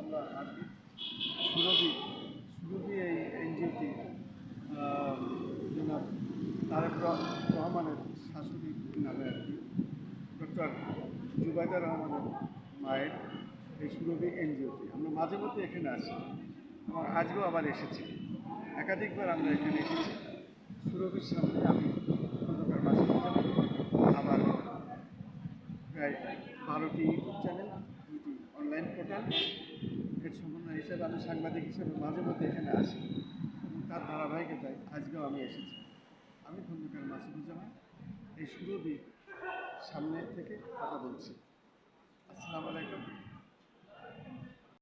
আমরা এই তারেক রহমানের শাশুড়ি নামে আর কি ডক্টর জুবাইদা রহমানের মায়ের এই সুরভি এনজিওটি। আমরা মাঝে মধ্যে এখানে আসি। আমার আজকেও আবার এসেছি। একাধিকবার আমরা এখানে এসেছি। সুরভির সামনে আমি খন্দকার মাসুদ আবার প্রায় বারোটি ইউটিউব চ্যানেল দুইটি অনলাইন পোর্টাল এর সমন্বয় হিসেবে আমি সাংবাদিক হিসেবে মাঝে মধ্যে এখানে আসি। এবং তার ধারাবাহিকতায় আজকেও আমি এসেছি। আমি খন্দকার মাসুদুজ্জামান এই সুরভি সামনে থেকে কথা বলছি। আসসালামু আলাইকুম।